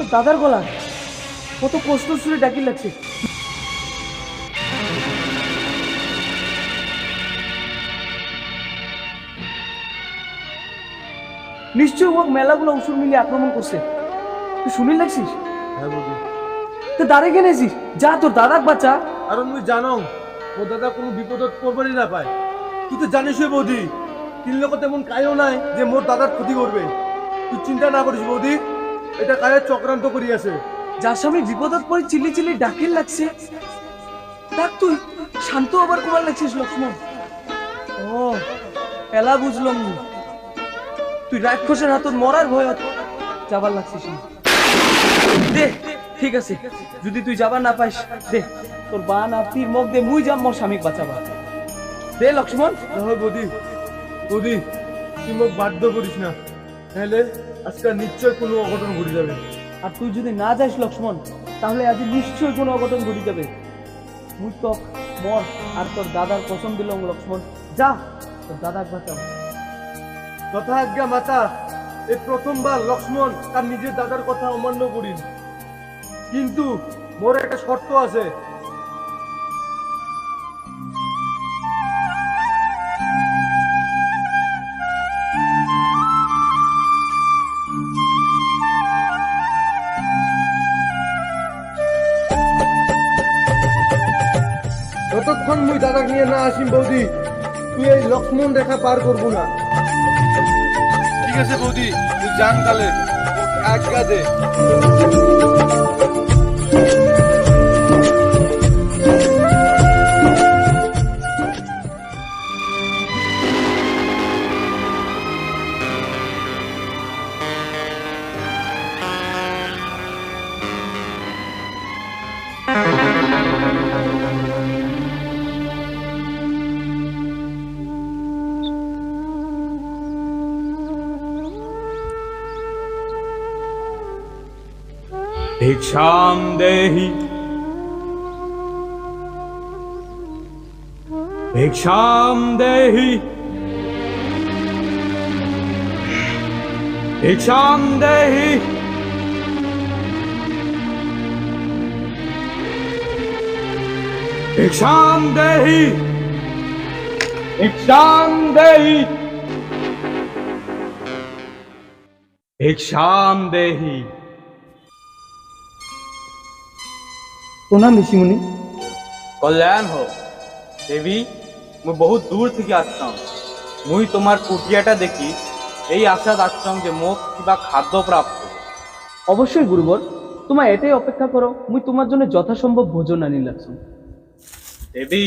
তো দাদার গলা? কত কষ্ট শুনে ডাকি লাগছে। নিশ্চয়ই ও মেলাগুলো অসুর মিলিয়ে আক্রমণ করছে। তুই শুনি লাগছিস? হ্যাঁ বৌদি। তো দাঁড়িয়ে গেনেছিস যা তোর দাদাক বাচ্চা। আর মুই জানো ও দাদা কোনো বিপদত পড়বারই না পায়। তুই তো জানিস বৌদি তিন লোক তেমন কায়ও নাই যে মোর দাদার ক্ষতি করবে। তুই চিন্তা না করিস বৌদি। এটা কায়ের চক্রান্ত করি আছে? যার সামনে বিপদত পড়ে চিল্লি চিল্লি ডাকিল লাগছে। দেখ তুই শান্ত আবার কুমার লাগছিস লক্ষ্মণ। ও এলা বুঝলাম। তুই রাক্ষসের হাতত মরার ভয়ত যাবার লাগছিস না। দে ঠিক আছে। যদি তুই যাবার না পাইস দে তোর বা নাতির মুখ দে মুই যাম মোর স্বামীক বাঁচাবা দে লক্ষ্মণ। বৌদি বৌদি তুই মোক বাধ্য করিস না। তাহলে আজকে নিশ্চয় কোনো অঘটন ঘটে যাবে। আর তুই যদি না যাস লক্ষ্মণ তাহলে আজ নিশ্চয়ই কোনো অঘটন ঘটি যাবে। মুই তো মর আর তোর দাদার কসম দিলাম লক্ষ্মণ। যা তোর দাদার বাঁচাও তথা আজ্ঞা মাতা এই প্রথমবার লক্ষ্মণ তার নিজের দাদার কথা অমান্য করিন কিন্তু মোর একটা শর্ত আছে। যতক্ষণ মুই দাদাক নিয়ে না আসিম বৌদি, তুই এই লক্ষ্মণ রেখা পার করব না। ঠিক আছে বৌদি, তুই যান কালে আজ্ঞা দে भिक्षां देहि भिक्षां देहि भिक्षां देहि भिक्षां देहि भिक्षां देहि भिक्षां देहि প্রণাম ঋষিমুনি। কল্যাণ হোক। দেবী মুই বহুত দূর থেকে আসতাম। মুই তোমার কুটিয়াটা দেখি এই আশা আসতাম যে মোক কিবা খাদ্য প্রাপ্ত। অবশ্যই গুরুবর। তোমার এটাই অপেক্ষা করো মুই তোমার জন্য যথাসম্ভব ভোজন আনি লাগছো দেবী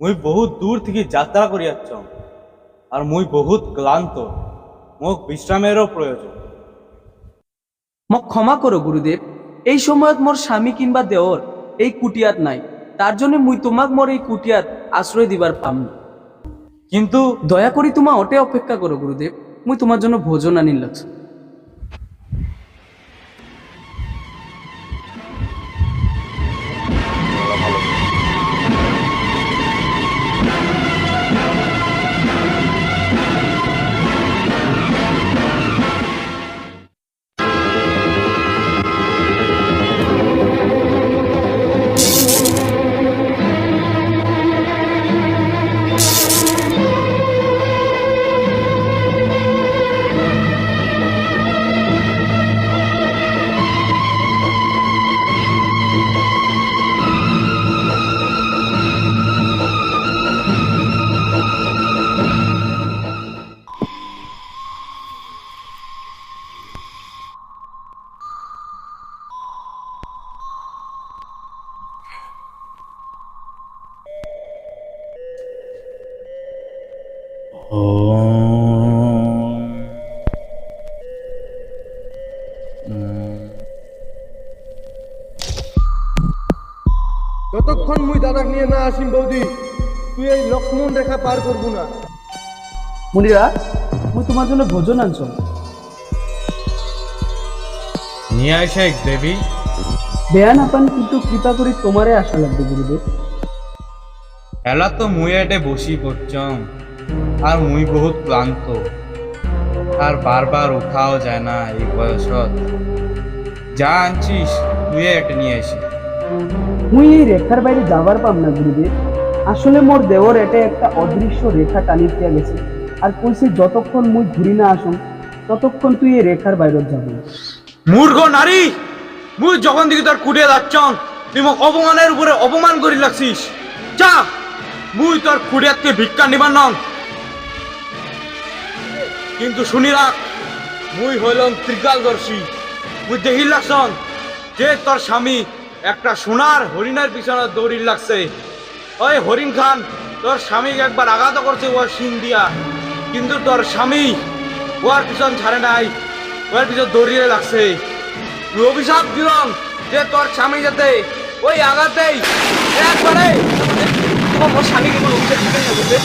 মুই বহুত দূর থেকে যাত্রা করি আসতাম আর মুই বহুত ক্লান্ত। মোক বিশ্রামেরও প্রয়োজন। মোক ক্ষমা করো গুরুদেব। এই সময়ত মোর স্বামী কিংবা দেওর, এই কুটিয়াত নাই। তার জন্য মুই তোমাক মোর এই কুটিয়াত আশ্রয় দিবার পাম। কিন্তু দয়া করি তোমা ওটে অপেক্ষা করো, গুরুদেব। মুই তোমার জন্য ভোজন আনিল লাগছো। যতক্ষণ মুই দাদাকে নিয়ে না আসিম বৌদি তুই এই লক্ষ্মণ রেখা পার করব না। মুনিরা মুই তোমার জন্য ভোজন আনছো। নিয়ে আসে দেবী। বেয়া না পান কিন্তু কৃপা করি তোমারে আশা লাগবে গুরুদেব। এলা তো মুই এটে বসি করছম আর মুই বহুত ক্লান্ত। আর বারবার উঠাও যায় না এই বয়সত যা আনছিস তুই এটা নিয়ে এসে মুই এই রেখার বাইরে যাবার পাম না গুরুদেব। আসলে মোর দেওর এটা একটা অদৃশ্য রেখা টানি দিয়া গেছে। আর কইছে যতক্ষণ মুই ঘুরি না আসুন ততক্ষণ তুই এই রেখার বাইরে যাব। মূর্খ নারী! মুই যখন দিকে তোর কুটিয়ে যাচ্ছন তুই মোক অপমানের উপরে অপমান করি লাগছিস যা! মুই তোর কুটিয়াতকে ভিক্ষা নিবার নং। কিন্তু শুনি রাখ, মুই হইলাম ত্রিকালদর্শী। মুই দেখি লাগছন যে তোর স্বামী একটা সোনার হরিণের পিছনে দৌড়ি লাগছে। ওই হরিণ খান, তোর স্বামীকে একবার আঘাত করছে ওর শিং দিয়া। কিন্তু তোর স্বামী ওর পিছন ছাড়ে নাই, ওর পিছন দৌড়িয়ে লাগছে। তুই অভিশাপ দিলাম যে তোর স্বামী যাতে ওই আঘাতেই একবারে স্বামীকে অভিশাপ দিতে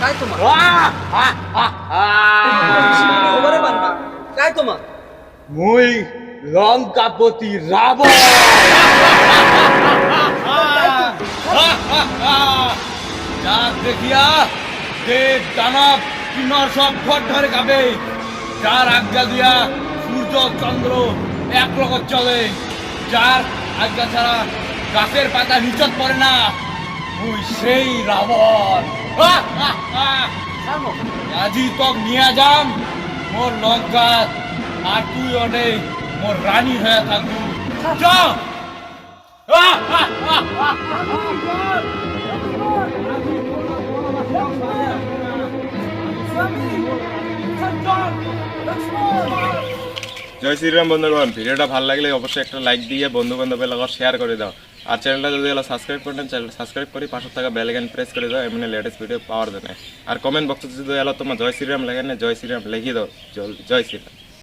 काय তোমার আহ! ওবারে বানবা काय তোমার মুই লঙ্কাপতি রাবণ যাক দেখিয়া দেব দানব কিন্নর সব ঘর ধরে কাবে যার আজ্ঞা দিয়া সূর্য চন্দ্র এক রকম চলে যার আজ্ঞা ছাড়া গাছের পাতা নিচত পড়ে না। মুই সেই রাবণ। আজি তক নিয়ে যাম। মোর লঙ্কা আর তুই অনেক মোর রানী হয়ে থাকবি। চ জয় শ্রীরাম বন্ধুগণ ভিডিওটা ভালো লাগলে অবশ্যই একটা লাইক দিয়ে বন্ধু বান্ধবের লগত শেয়ার করে দাও। আর চ্যানেলটা যদি এলা সাবস্ক্রাইব করেন চ্যানেল সাবস্ক্রাইব করে পাশে থাকা বেল আইকন প্রেস করে দাও, এমনি লেটেস্ট ভিডিও পাওয়ার জন্য। আর কমেন্ট বক্সে যদি এলা তোমার জয় শ্রীরাম লেখেন জয় শ্রীরাম লিখে দাও। জয় শ্রীরাম।